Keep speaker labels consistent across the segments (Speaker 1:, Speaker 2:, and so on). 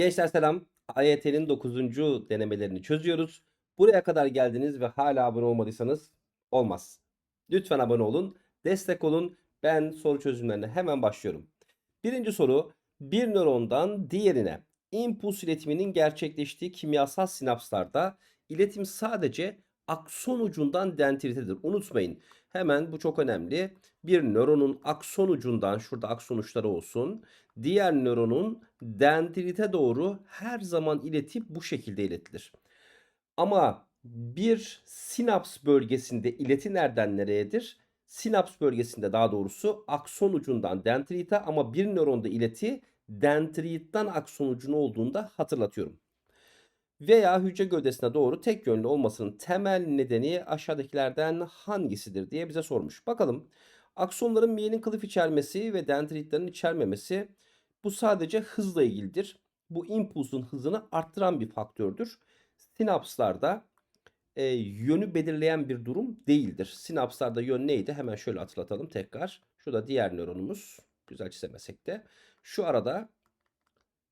Speaker 1: Gençler selam. AYT'nin 9. denemelerini çözüyoruz. Buraya kadar geldiniz ve hala abone olmadıysanız olmaz. Lütfen abone olun, destek olun. Ben soru çözümlerine hemen başlıyorum. Birinci soru, bir nörondan diğerine impuls iletiminin gerçekleştiği kimyasal sinapslarda iletim sadece akson ucundan dendritedir. Unutmayın. Hemen bu çok önemli. Bir nöronun akson ucundan şurada akson uçları olsun. Diğer nöronun dendrite doğru her zaman iletip bu şekilde iletilir. Ama bir sinaps bölgesinde ileti nereden nereyedir? Sinaps bölgesinde daha doğrusu akson ucundan dendrite ama bir nöronda ileti dendritten akson ucuna olduğunda hatırlatıyorum. Veya hücre gövdesine doğru tek yönlü olmasının temel nedeni aşağıdakilerden hangisidir diye bize sormuş. Bakalım. Aksonların miyelin kılıf içermesi ve dendritlerin içermemesi bu sadece hızla ilgilidir. Bu impulsun hızını arttıran bir faktördür. Sinapslarda e, yönü belirleyen bir durum değildir. Sinapslarda yön neydi? Hemen şöyle hatırlatalım tekrar. Şurada diğer nöronumuz. Güzel çizemesek de. Şu arada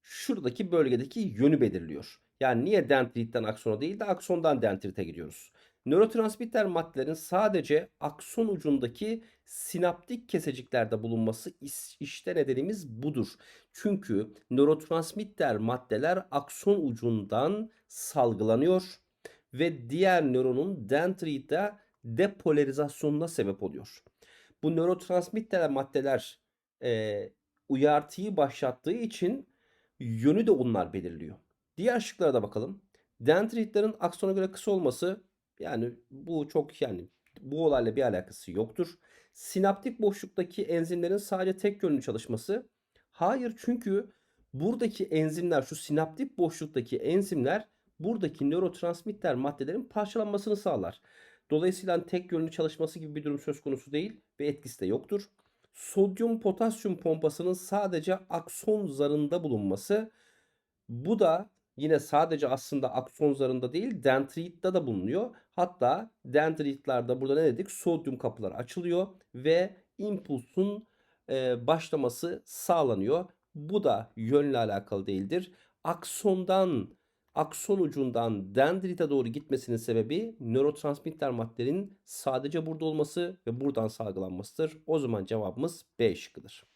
Speaker 1: şuradaki bölgedeki yönü belirliyor. Yani niye dendritten aksona değil de aksondan dendrite gidiyoruz. Nörotransmitter maddelerin sadece akson ucundaki sinaptik keseciklerde bulunması işte nedenimiz budur. Çünkü nörotransmitter maddeler akson ucundan salgılanıyor ve diğer nöronun dendrite depolarizasyonuna sebep oluyor. Bu nörotransmitter maddeler e, uyartıyı başlattığı için yönü de onlar belirliyor. Diğer şıklara da bakalım. Dendritlerin aksona göre kısa olması yani bu çok yani bu olayla bir alakası yoktur. Sinaptik boşluktaki enzimlerin sadece tek yönlü çalışması hayır çünkü buradaki enzimler şu sinaptik boşluktaki enzimler buradaki nörotransmitter maddelerin parçalanmasını sağlar. Dolayısıyla tek yönlü çalışması gibi bir durum söz konusu değil ve etkisi de yoktur. Sodyum potasyum pompasının sadece akson zarında bulunması bu da yine sadece aslında akson zarında değil dendritte de bulunuyor. Hatta dendritlerde burada ne dedik? Sodyum kapıları açılıyor ve impulsun e, başlaması sağlanıyor. Bu da yönle alakalı değildir. Aksondan akson ucundan dendrite doğru gitmesinin sebebi nörotransmitter maddelerin sadece burada olması ve buradan salgılanmasıdır. O zaman cevabımız B şıkkıdır.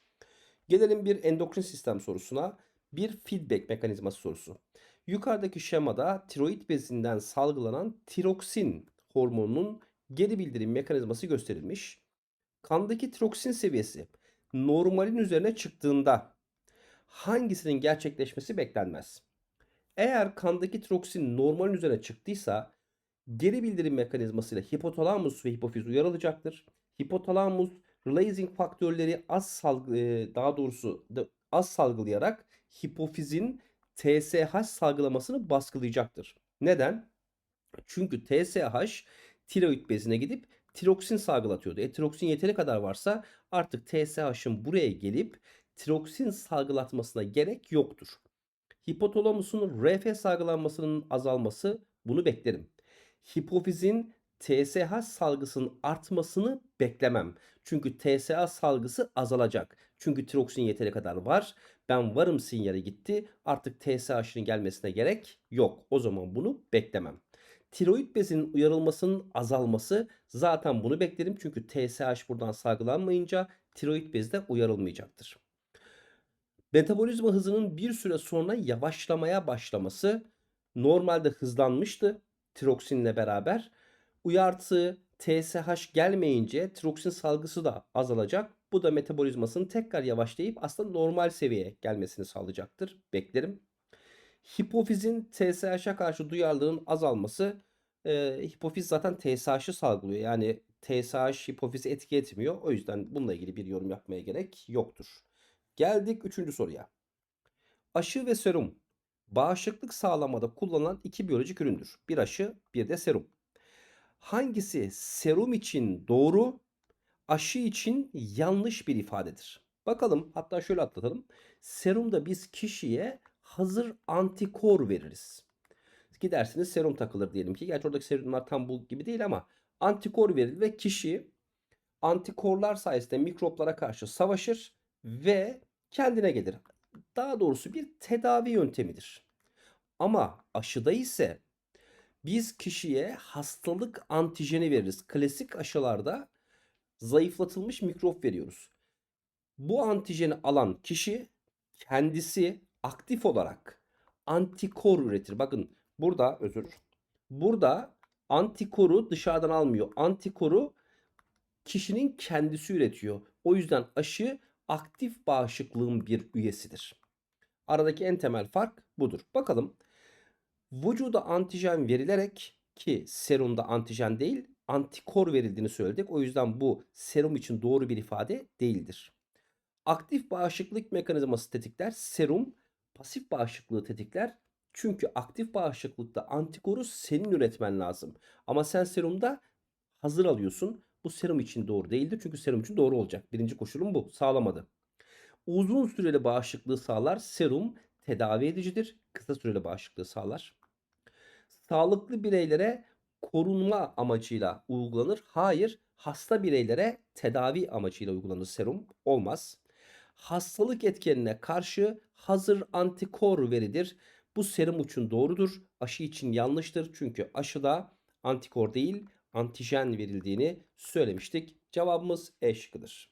Speaker 1: Gelelim bir endokrin sistem sorusuna. Bir feedback mekanizması sorusu. Yukarıdaki şemada tiroid bezinden salgılanan tiroksin hormonunun geri bildirim mekanizması gösterilmiş. Kandaki tiroksin seviyesi normalin üzerine çıktığında hangisinin gerçekleşmesi beklenmez? Eğer kandaki tiroksin normalin üzerine çıktıysa geri bildirim mekanizmasıyla hipotalamus ve hipofiz uyarılacaktır. Hipotalamus releasing faktörleri az salgı daha doğrusu az salgılayarak hipofizin TSH salgılamasını baskılayacaktır. Neden? Çünkü TSH tiroid bezine gidip tiroksin salgılatıyordu. E tiroksin yeteri kadar varsa artık TSH'ın buraya gelip tiroksin salgılatmasına gerek yoktur. Hipotalamusun RF salgılanmasının azalması bunu beklerim. Hipofizin TSH salgısının artmasını beklemem. Çünkü TSH salgısı azalacak. Çünkü tiroksin yeteri kadar var. Ben varım sinyali gitti. Artık TSH'ın gelmesine gerek yok. O zaman bunu beklemem. Tiroid bezinin uyarılmasının azalması zaten bunu beklerim. Çünkü TSH buradan salgılanmayınca tiroid bezi de uyarılmayacaktır. Metabolizma hızının bir süre sonra yavaşlamaya başlaması normalde hızlanmıştı tiroksinle beraber. Uyartı TSH gelmeyince tiroksin salgısı da azalacak. Bu da metabolizmasının tekrar yavaşlayıp aslında normal seviyeye gelmesini sağlayacaktır. Beklerim. Hipofizin TSH'a karşı duyarlılığın azalması e, hipofiz zaten TSH'ı salgılıyor. Yani TSH hipofizi etki etmiyor. O yüzden bununla ilgili bir yorum yapmaya gerek yoktur. Geldik üçüncü soruya. Aşı ve serum bağışıklık sağlamada kullanılan iki biyolojik üründür. Bir aşı bir de serum. Hangisi serum için doğru, aşı için yanlış bir ifadedir? Bakalım hatta şöyle atlatalım. Serumda biz kişiye hazır antikor veririz. Gidersiniz serum takılır diyelim ki. Gerçi oradaki serumlar tam bu gibi değil ama antikor verilir ve kişi antikorlar sayesinde mikroplara karşı savaşır ve kendine gelir. Daha doğrusu bir tedavi yöntemidir. Ama aşıda ise biz kişiye hastalık antijeni veririz. Klasik aşılarda zayıflatılmış mikrop veriyoruz. Bu antijeni alan kişi kendisi aktif olarak antikor üretir. Bakın burada özür. Burada antikoru dışarıdan almıyor. Antikoru kişinin kendisi üretiyor. O yüzden aşı aktif bağışıklığın bir üyesidir. Aradaki en temel fark budur. Bakalım vücuda antijen verilerek ki serumda antijen değil antikor verildiğini söyledik. O yüzden bu serum için doğru bir ifade değildir. Aktif bağışıklık mekanizması tetikler. Serum pasif bağışıklığı tetikler. Çünkü aktif bağışıklıkta antikoru senin üretmen lazım. Ama sen serumda hazır alıyorsun. Bu serum için doğru değildir. Çünkü serum için doğru olacak. Birinci koşulum bu. Sağlamadı. Uzun süreli bağışıklığı sağlar. Serum tedavi edicidir. Kısa süreli bağışıklığı sağlar. Sağlıklı bireylere korunma amacıyla uygulanır. Hayır, hasta bireylere tedavi amacıyla uygulanır serum. Olmaz. Hastalık etkenine karşı hazır antikor veridir. Bu serum için doğrudur. Aşı için yanlıştır. Çünkü aşıda antikor değil, antijen verildiğini söylemiştik. Cevabımız E şıkkıdır.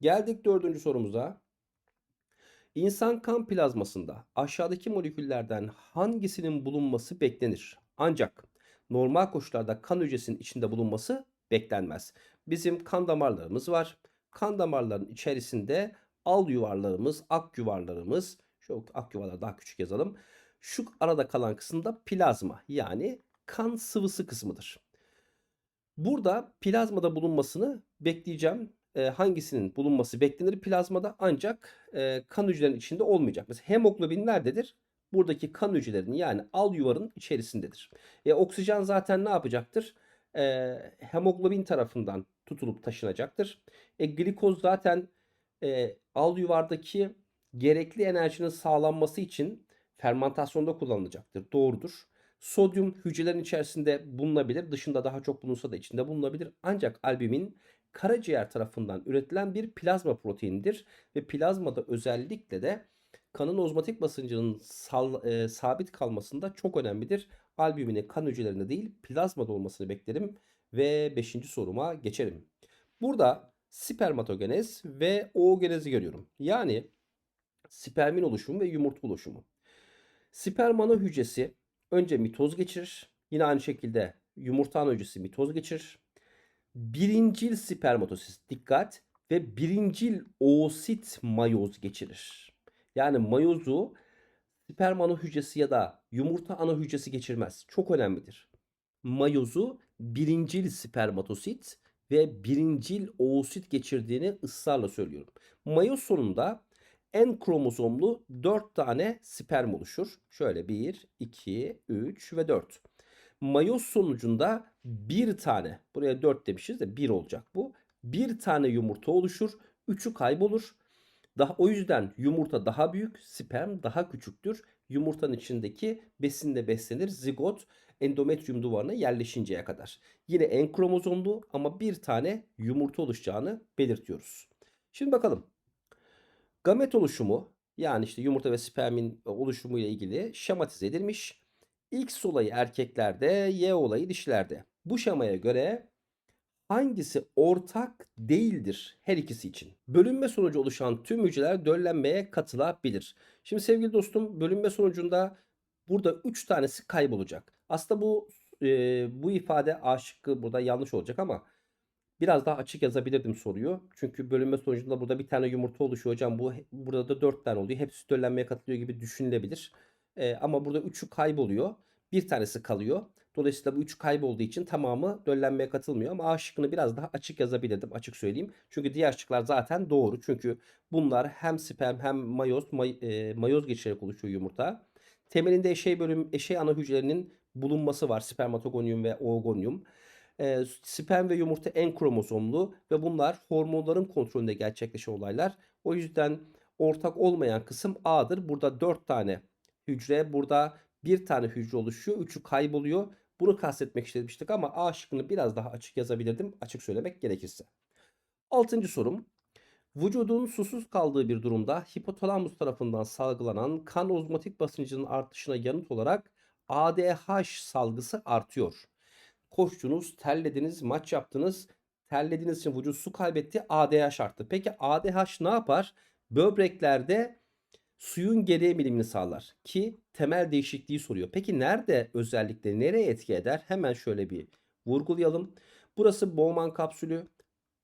Speaker 1: Geldik dördüncü sorumuza. İnsan kan plazmasında aşağıdaki moleküllerden hangisinin bulunması beklenir? Ancak normal koşullarda kan hücresinin içinde bulunması beklenmez. Bizim kan damarlarımız var. Kan damarlarının içerisinde al yuvarlarımız, ak yuvarlarımız, şu ak yuvarları daha küçük yazalım. Şu arada kalan kısımda plazma yani kan sıvısı kısmıdır. Burada plazmada bulunmasını bekleyeceğim. E, hangisinin bulunması beklenir plazmada ancak e, kan hücrelerinin içinde olmayacak. Mesela hemoglobin nerededir? Buradaki kan hücrelerinin yani al yuvarın içerisindedir. E, oksijen zaten ne yapacaktır? E, hemoglobin tarafından tutulup taşınacaktır. E, glikoz zaten e, al yuvardaki gerekli enerjinin sağlanması için fermentasyonda kullanılacaktır. Doğrudur. Sodyum hücrelerin içerisinde bulunabilir. Dışında daha çok bulunsa da içinde bulunabilir. Ancak albumin karaciğer tarafından üretilen bir plazma proteinidir. Ve plazmada özellikle de kanın ozmotik basıncının sal, e, sabit kalmasında çok önemlidir. Albüminin kan hücrelerinde değil plazmada olmasını beklerim. Ve 5. soruma geçelim. Burada spermatogenez ve oogenezi görüyorum. Yani spermin oluşumu ve yumurta oluşumu. Sperm ana hücresi önce mitoz geçirir. Yine aynı şekilde yumurta hücresi mitoz geçirir. Birincil spermatozit dikkat ve birincil oosit mayoz geçirir. Yani mayozu sperm ana hücresi ya da yumurta ana hücresi geçirmez. Çok önemlidir. Mayozu birincil spermatosit ve birincil oosit geçirdiğini ısrarla söylüyorum. Mayoz sonunda en kromozomlu 4 tane sperm oluşur. Şöyle 1, 2, 3 ve 4. Mayoz sonucunda bir tane, buraya 4 demişiz de 1 olacak bu. Bir tane yumurta oluşur. 3'ü kaybolur. Daha, o yüzden yumurta daha büyük, sperm daha küçüktür. Yumurtanın içindeki besinle beslenir. Zigot endometrium duvarına yerleşinceye kadar. Yine en kromozomlu ama bir tane yumurta oluşacağını belirtiyoruz. Şimdi bakalım. Gamet oluşumu yani işte yumurta ve spermin oluşumu ile ilgili şematize edilmiş. X olayı erkeklerde, Y olayı dişilerde. Bu şemaya göre hangisi ortak değildir her ikisi için? Bölünme sonucu oluşan tüm hücreler döllenmeye katılabilir. Şimdi sevgili dostum bölünme sonucunda burada 3 tanesi kaybolacak. Aslında bu e, bu ifade A burada yanlış olacak ama biraz daha açık yazabilirdim soruyu. Çünkü bölünme sonucunda burada bir tane yumurta oluşuyor hocam. Bu burada da 4 tane oluyor. Hepsi döllenmeye katılıyor gibi düşünülebilir. E, ama burada 3'ü kayboluyor. Bir tanesi kalıyor. Dolayısıyla bu 3 kaybolduğu için tamamı döllenmeye katılmıyor. Ama A şıkkını biraz daha açık yazabilirdim. Açık söyleyeyim. Çünkü diğer şıklar zaten doğru. Çünkü bunlar hem sperm hem mayoz, may, e, mayoz geçirerek oluşuyor yumurta. Temelinde eşey bölüm, eşey ana hücrelerinin bulunması var. Spermatogonium ve oogonium. E, sperm ve yumurta en kromozomlu ve bunlar hormonların kontrolünde gerçekleşen olaylar. O yüzden ortak olmayan kısım A'dır. Burada 4 tane hücre, burada bir tane hücre oluşuyor. Üçü kayboluyor. Bunu kastetmek istemiştik ama A şıkkını biraz daha açık yazabilirdim. Açık söylemek gerekirse. Altıncı sorum. Vücudun susuz kaldığı bir durumda hipotalamus tarafından salgılanan kan ozmotik basıncının artışına yanıt olarak ADH salgısı artıyor. Koştunuz, terlediniz, maç yaptınız. Terlediğiniz için vücut su kaybetti, ADH arttı. Peki ADH ne yapar? Böbreklerde suyun geri emilimini sağlar ki temel değişikliği soruyor. Peki nerede özellikle nereye etki eder? Hemen şöyle bir vurgulayalım. Burası Bowman kapsülü.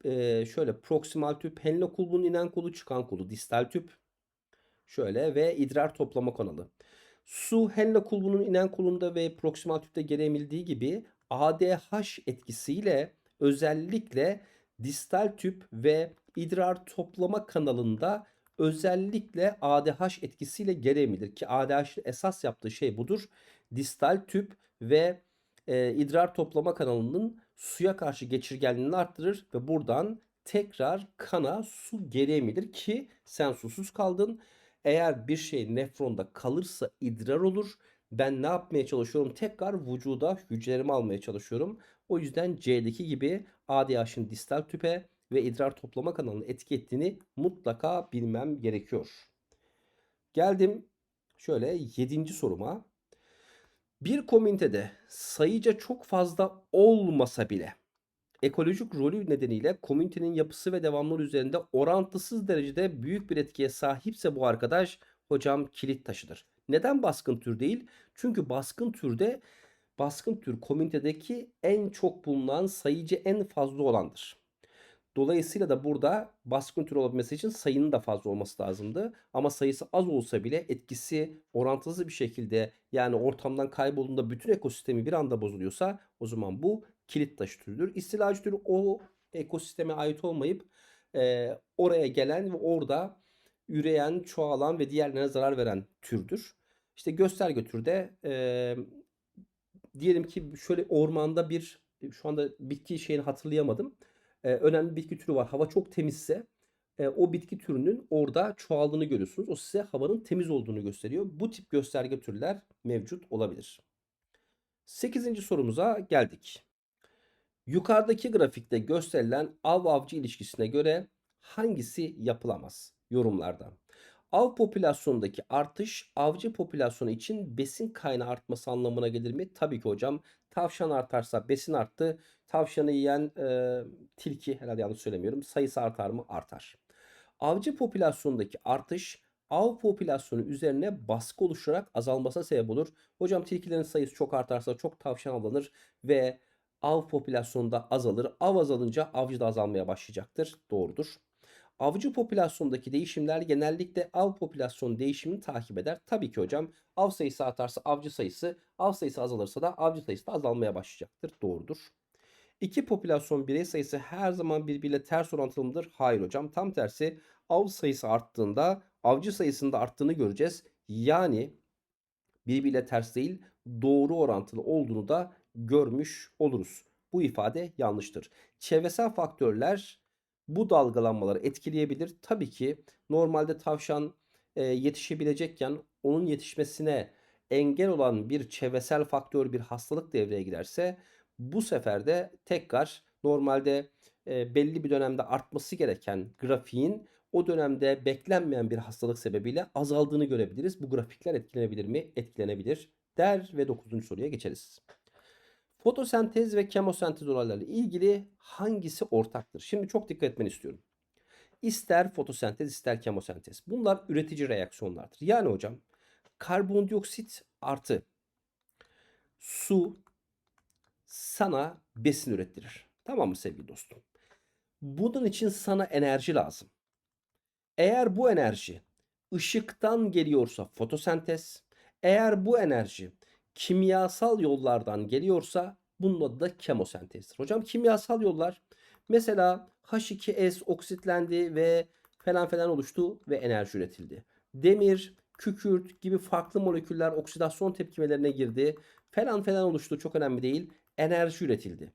Speaker 1: Ee, şöyle proksimal tüp, Henle kulbunun inen kolu, çıkan kolu, distal tüp. Şöyle ve idrar toplama kanalı. Su Henle kulbunun inen kolunda ve proksimal tüpte geri emildiği gibi ADH etkisiyle özellikle distal tüp ve idrar toplama kanalında özellikle ADH etkisiyle geri emilir ki ADH'ın esas yaptığı şey budur. Distal tüp ve e, idrar toplama kanalının suya karşı geçirgenliğini arttırır ve buradan tekrar kana su geri ki sen susuz kaldın. Eğer bir şey nefronda kalırsa idrar olur. Ben ne yapmaya çalışıyorum? Tekrar vücuda hücrelerimi almaya çalışıyorum. O yüzden C'deki gibi ADH'ın distal tüpe ve idrar toplama kanalının etki ettiğini mutlaka bilmem gerekiyor. Geldim şöyle 7. soruma. Bir komünitede sayıca çok fazla olmasa bile ekolojik rolü nedeniyle komünitenin yapısı ve devamlılığı üzerinde orantısız derecede büyük bir etkiye sahipse bu arkadaş hocam kilit taşıdır. Neden baskın tür değil? Çünkü baskın türde baskın tür komünitedeki en çok bulunan sayıcı en fazla olandır. Dolayısıyla da burada baskın tür olabilmesi için sayının da fazla olması lazımdı. Ama sayısı az olsa bile etkisi orantılı bir şekilde yani ortamdan kaybolduğunda bütün ekosistemi bir anda bozuluyorsa o zaman bu kilit taşı türüdür. İstilacı tür o ekosisteme ait olmayıp e, oraya gelen ve orada üreyen, çoğalan ve diğerlerine zarar veren türdür. İşte gösterge türde e, diyelim ki şöyle ormanda bir şu anda bitki şeyini hatırlayamadım. E, önemli bitki türü var. Hava çok temizse e, o bitki türünün orada çoğaldığını görüyorsunuz. O size havanın temiz olduğunu gösteriyor. Bu tip gösterge türler mevcut olabilir. 8. sorumuza geldik. Yukarıdaki grafikte gösterilen av-avcı ilişkisine göre hangisi yapılamaz? Yorumlarda. Av popülasyonundaki artış avcı popülasyonu için besin kaynağı artması anlamına gelir mi? Tabii ki hocam. Tavşan artarsa besin arttı. Tavşanı yiyen e, tilki herhalde yanlış söylemiyorum. Sayısı artar mı? Artar. Avcı popülasyonundaki artış av popülasyonu üzerine baskı oluşturarak azalmasına sebep olur. Hocam tilkilerin sayısı çok artarsa çok tavşan avlanır ve av popülasyonunda azalır. Av azalınca avcı da azalmaya başlayacaktır. Doğrudur. Avcı popülasyondaki değişimler genellikle av popülasyonu değişimini takip eder. Tabii ki hocam av sayısı artarsa avcı sayısı, av sayısı azalırsa da avcı sayısı da azalmaya başlayacaktır. Doğrudur. İki popülasyon birey sayısı her zaman birbiriyle ters orantılı mıdır? Hayır hocam. Tam tersi av sayısı arttığında avcı sayısının da arttığını göreceğiz. Yani birbiriyle ters değil doğru orantılı olduğunu da görmüş oluruz. Bu ifade yanlıştır. Çevresel faktörler bu dalgalanmaları etkileyebilir. Tabii ki normalde tavşan e, yetişebilecekken onun yetişmesine engel olan bir çevresel faktör, bir hastalık devreye girerse bu sefer de tekrar normalde e, belli bir dönemde artması gereken grafiğin o dönemde beklenmeyen bir hastalık sebebiyle azaldığını görebiliriz. Bu grafikler etkilenebilir mi? Etkilenebilir der ve 9. soruya geçeriz. Fotosentez ve kemosentez olaylarıyla ilgili hangisi ortaktır? Şimdi çok dikkat etmeni istiyorum. İster fotosentez ister kemosentez. Bunlar üretici reaksiyonlardır. Yani hocam karbondioksit artı su sana besin ürettirir. Tamam mı sevgili dostum? Bunun için sana enerji lazım. Eğer bu enerji ışıktan geliyorsa fotosentez, eğer bu enerji kimyasal yollardan geliyorsa bunun adı da kemosentezdir. Hocam kimyasal yollar mesela H2S oksitlendi ve falan falan oluştu ve enerji üretildi. Demir, kükürt gibi farklı moleküller oksidasyon tepkimelerine girdi. Falan falan oluştu çok önemli değil. Enerji üretildi.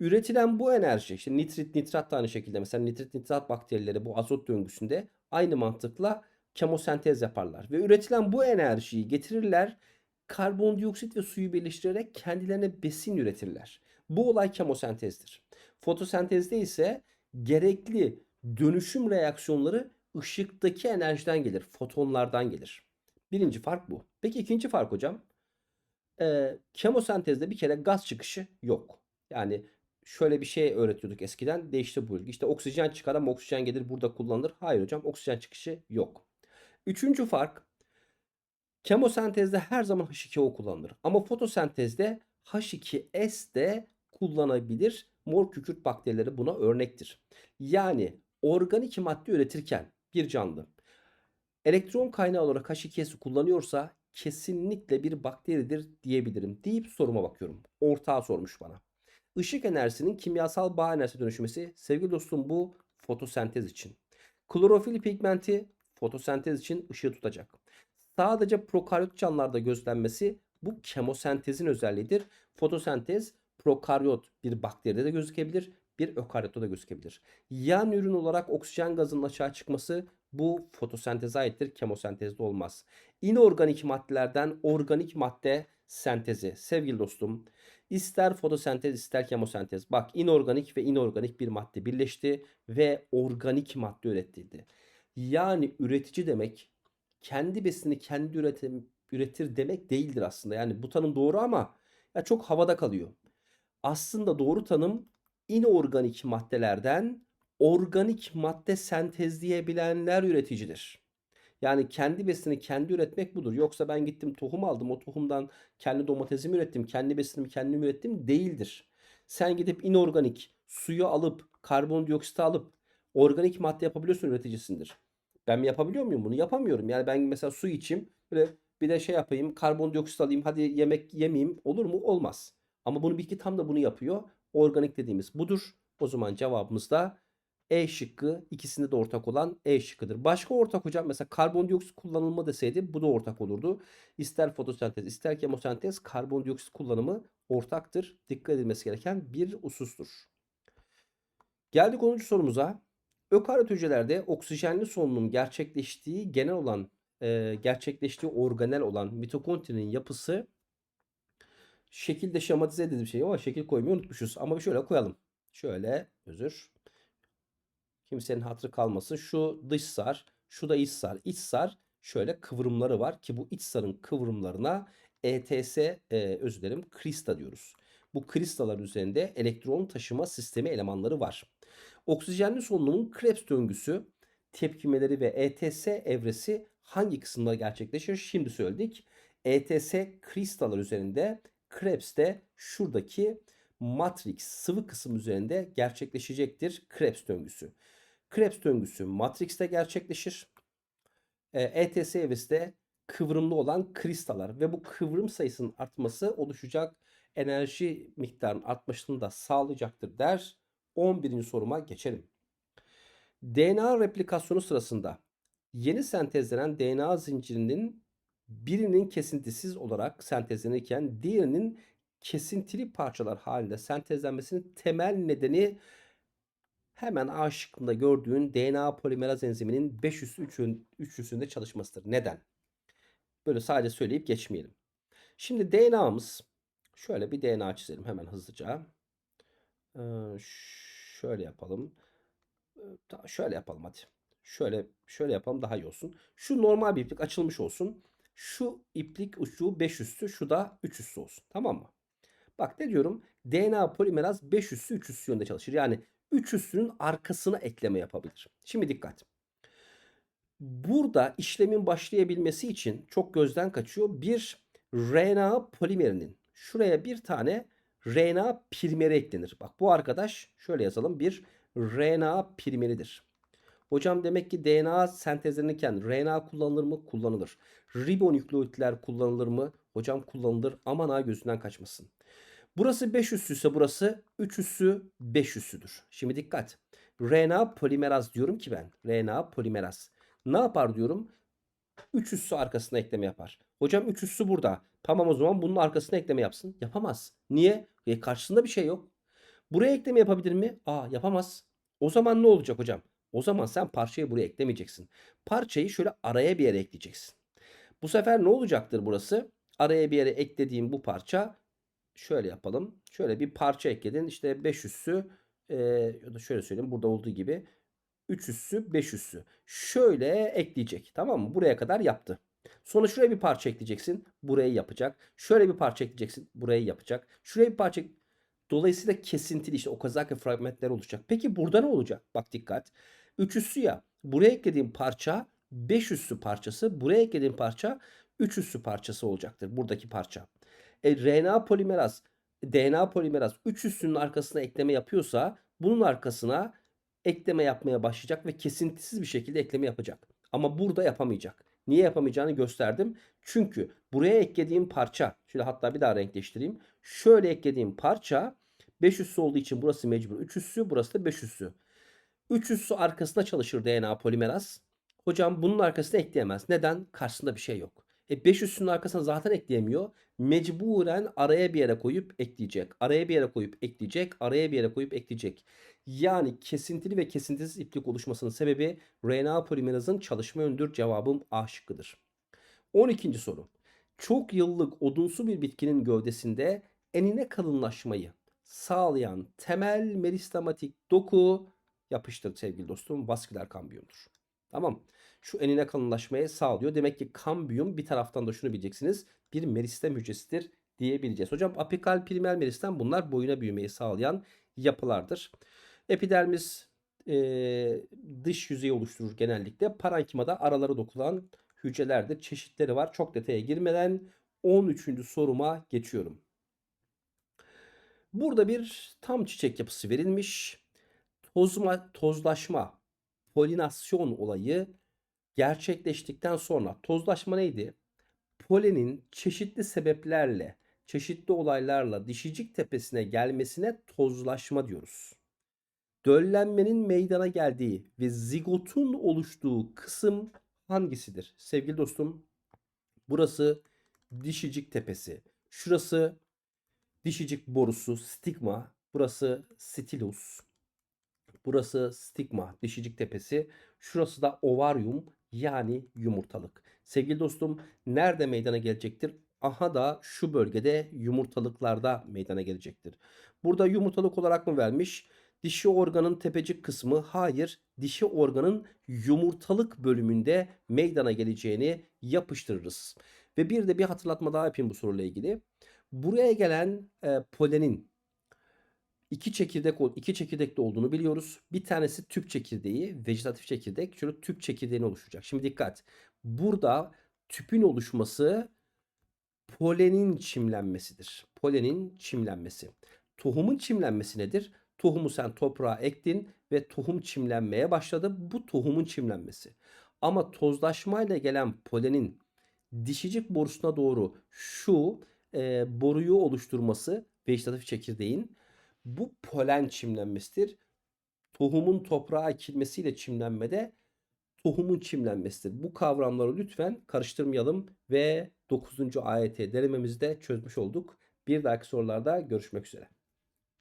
Speaker 1: Üretilen bu enerji işte nitrit nitrat da aynı şekilde mesela nitrit nitrat bakterileri bu azot döngüsünde aynı mantıkla kemosentez yaparlar. Ve üretilen bu enerjiyi getirirler karbondioksit ve suyu birleştirerek kendilerine besin üretirler. Bu olay kemosentezdir. Fotosentezde ise gerekli Dönüşüm reaksiyonları ışıktaki enerjiden gelir, fotonlardan gelir. Birinci fark bu. Peki ikinci fark hocam? Eee, kemosentezde bir kere gaz çıkışı yok. Yani şöyle bir şey öğretiyorduk eskiden. Değişti bu bilgi. İşte oksijen çıkar ama oksijen gelir burada kullanılır. Hayır hocam oksijen çıkışı yok. Üçüncü fark kemosentezde her zaman H2O kullanılır. Ama fotosentezde H2S de kullanabilir. Mor kükürt bakterileri buna örnektir. Yani organik madde üretirken bir canlı elektron kaynağı olarak H2S'i kullanıyorsa kesinlikle bir bakteridir diyebilirim deyip soruma bakıyorum. Ortağı sormuş bana. Işık enerjisinin kimyasal bağ enerjisine dönüşmesi sevgili dostum bu fotosentez için. Klorofil pigmenti fotosentez için ışığı tutacak. Sadece prokaryot canlılarda gözlenmesi bu kemosentezin özelliğidir. Fotosentez prokaryot bir bakteride de gözükebilir, bir ökaryotta da gözükebilir. Yan ürün olarak oksijen gazının açığa çıkması bu fotosenteze aittir. Kemosentezde olmaz. İnorganik maddelerden organik madde sentezi. Sevgili dostum, ister fotosentez ister kemosentez. Bak inorganik ve inorganik bir madde birleşti ve organik madde üretildi. Yani üretici demek kendi besini kendi üretim, üretir demek değildir aslında. Yani bu tanım doğru ama ya çok havada kalıyor. Aslında doğru tanım inorganik maddelerden organik madde sentezleyebilenler üreticidir. Yani kendi besini kendi üretmek budur. Yoksa ben gittim tohum aldım. O tohumdan kendi domatesimi ürettim. Kendi besinimi kendim ürettim değildir. Sen gidip inorganik suyu alıp karbondioksit alıp organik madde yapabiliyorsun üreticisindir. Ben yapabiliyor muyum bunu? Yapamıyorum. Yani ben mesela su içeyim. Böyle bir de şey yapayım. Karbondioksit alayım. Hadi yemek yemeyeyim. Olur mu? Olmaz. Ama bunu bilgi tam da bunu yapıyor. Organik dediğimiz budur. O zaman cevabımız da E şıkkı ikisinde de ortak olan E şıkkıdır. Başka ortak hocam mesela karbondioksit kullanılma deseydi bu da ortak olurdu. İster fotosentez ister kemosentez karbondioksit kullanımı ortaktır. Dikkat edilmesi gereken bir husustur. Geldik 10. sorumuza. Ökaryot hücrelerde oksijenli solunum gerçekleştiği genel olan e, gerçekleştiği organel olan mitokondrinin yapısı şekilde şematize edildiği bir şey ama şekil koymayı unutmuşuz. Ama şöyle koyalım. Şöyle özür. Kimsenin hatırı kalmasın. Şu dış sar, şu da iç sar. İç sar şöyle kıvrımları var ki bu iç sarın kıvrımlarına ETS e, özür dilerim krista diyoruz. Bu kristalar üzerinde elektron taşıma sistemi elemanları var. Oksijenli solunumun Krebs döngüsü tepkimeleri ve ETS evresi hangi kısımda gerçekleşir? Şimdi söyledik. ETS kristalar üzerinde Krebs de şuradaki matrix sıvı kısım üzerinde gerçekleşecektir Krebs döngüsü. Krebs döngüsü matrixte gerçekleşir. ETS evresi de kıvrımlı olan kristalar ve bu kıvrım sayısının artması oluşacak enerji miktarının artmasını da sağlayacaktır der. 11. soruma geçelim. DNA replikasyonu sırasında yeni sentezlenen DNA zincirinin birinin kesintisiz olarak sentezlenirken diğerinin kesintili parçalar halinde sentezlenmesinin temel nedeni hemen A şıkkında gördüğün DNA polimeraz enziminin 5 üssü 3'ün üçlüsünde çalışmasıdır. Neden? Böyle sadece söyleyip geçmeyelim. Şimdi DNA'mız şöyle bir DNA çizelim hemen hızlıca. Şöyle yapalım. Şöyle yapalım hadi. Şöyle şöyle yapalım daha iyi olsun. Şu normal bir iplik açılmış olsun. Şu iplik ucu 5 üssü, şu da 3 üssü olsun. Tamam mı? Bak ne diyorum? DNA polimeraz 5 üssü 3 üssü yönde çalışır. Yani 3 üssünün arkasına ekleme yapabilir. Şimdi dikkat. Burada işlemin başlayabilmesi için çok gözden kaçıyor. Bir RNA polimerinin şuraya bir tane RNA primeri eklenir. Bak bu arkadaş şöyle yazalım bir RNA primeridir. Hocam demek ki DNA sentezlenirken RNA kullanılır mı? Kullanılır. Ribonükleotitler kullanılır mı? Hocam kullanılır. Aman ha gözünden kaçmasın. Burası 5 üssü ise burası 3 üssü 5 üssüdür. Şimdi dikkat. RNA polimeraz diyorum ki ben. RNA polimeraz. Ne yapar diyorum? 3 üssü arkasına ekleme yapar. Hocam 3 üssü burada. Tamam o zaman bunun arkasına ekleme yapsın. Yapamaz. Niye? E karşısında bir şey yok. Buraya ekleme yapabilir mi? Aa yapamaz. O zaman ne olacak hocam? O zaman sen parçayı buraya eklemeyeceksin. Parçayı şöyle araya bir yere ekleyeceksin. Bu sefer ne olacaktır burası? Araya bir yere eklediğim bu parça şöyle yapalım. Şöyle bir parça ekledin. İşte 5 üssü e, ya da şöyle söyleyeyim burada olduğu gibi 3 üssü 5 üssü. Şöyle ekleyecek. Tamam mı? Buraya kadar yaptı. Sonra şuraya bir parça ekleyeceksin. Burayı yapacak. Şöyle bir parça ekleyeceksin. Burayı yapacak. Şuraya bir parça Dolayısıyla kesintili işte okazaki fragmentler olacak. Peki burada ne olacak? Bak dikkat. 3 üssü ya. Buraya eklediğim parça 5 üssü parçası. Buraya eklediğim parça 3 üssü parçası olacaktır. Buradaki parça. E, RNA polimeraz, DNA polimeraz 3 üssünün arkasına ekleme yapıyorsa bunun arkasına ekleme yapmaya başlayacak ve kesintisiz bir şekilde ekleme yapacak. Ama burada yapamayacak. Niye yapamayacağını gösterdim. Çünkü buraya eklediğim parça, şöyle hatta bir daha renkleştireyim. Şöyle eklediğim parça 5 üssü olduğu için burası mecbur 3 üssü, burası da 5 üssü. 3 üssü arkasında çalışır DNA polimeraz. Hocam bunun arkasına ekleyemez. Neden? Karşısında bir şey yok. E 5 üssünün arkasına zaten ekleyemiyor. Mecburen araya bir yere koyup ekleyecek. Araya bir yere koyup ekleyecek. Araya bir yere koyup ekleyecek. Yani kesintili ve kesintisiz iplik oluşmasının sebebi RNA polimerazın çalışma yönüdür. Cevabım A şıkkıdır. 12. soru. Çok yıllık odunsu bir bitkinin gövdesinde enine kalınlaşmayı sağlayan temel meristematik doku yapıştır sevgili dostum vasküler kambiyumdur. Tamam. Şu enine kalınlaşmaya sağlıyor. Demek ki kambiyum bir taraftan da şunu bileceksiniz. Bir meristem hücresidir diyebileceğiz. Hocam apikal primer meristem bunlar boyuna büyümeyi sağlayan yapılardır. Epidermis e, dış yüzeyi oluşturur genellikle. Parankimada araları dokulan hücrelerdir. Çeşitleri var. Çok detaya girmeden 13. soruma geçiyorum. Burada bir tam çiçek yapısı verilmiş. Tozma, tozlaşma, polinasyon olayı gerçekleştikten sonra tozlaşma neydi? Polenin çeşitli sebeplerle, çeşitli olaylarla dişicik tepesine gelmesine tozlaşma diyoruz. Döllenmenin meydana geldiği ve zigotun oluştuğu kısım hangisidir? Sevgili dostum, burası dişicik tepesi. Şurası dişicik borusu, stigma. Burası stilus. Burası stigma, dişicik tepesi. Şurası da ovaryum yani yumurtalık. Sevgili dostum nerede meydana gelecektir? Aha da şu bölgede yumurtalıklarda meydana gelecektir. Burada yumurtalık olarak mı vermiş? Dişi organın tepecik kısmı hayır dişi organın yumurtalık bölümünde meydana geleceğini yapıştırırız. Ve bir de bir hatırlatma daha yapayım bu soruyla ilgili. Buraya gelen e, polenin iki çekirdek iki çekirdekli olduğunu biliyoruz. Bir tanesi tüp çekirdeği, vejetatif çekirdek. Şurada tüp çekirdeğini oluşturacak. Şimdi dikkat. Burada tüpün oluşması polenin çimlenmesidir. Polenin çimlenmesi. Tohumun çimlenmesi nedir? Tohumu sen toprağa ektin ve tohum çimlenmeye başladı. Bu tohumun çimlenmesi. Ama tozlaşmayla gelen polenin dişicik borusuna doğru şu e, boruyu oluşturması vejetatif çekirdeğin bu polen çimlenmesidir. Tohumun toprağa ekilmesiyle çimlenmede tohumun çimlenmesidir. Bu kavramları lütfen karıştırmayalım ve 9. AYT denememizi de çözmüş olduk. Bir dahaki sorularda görüşmek üzere.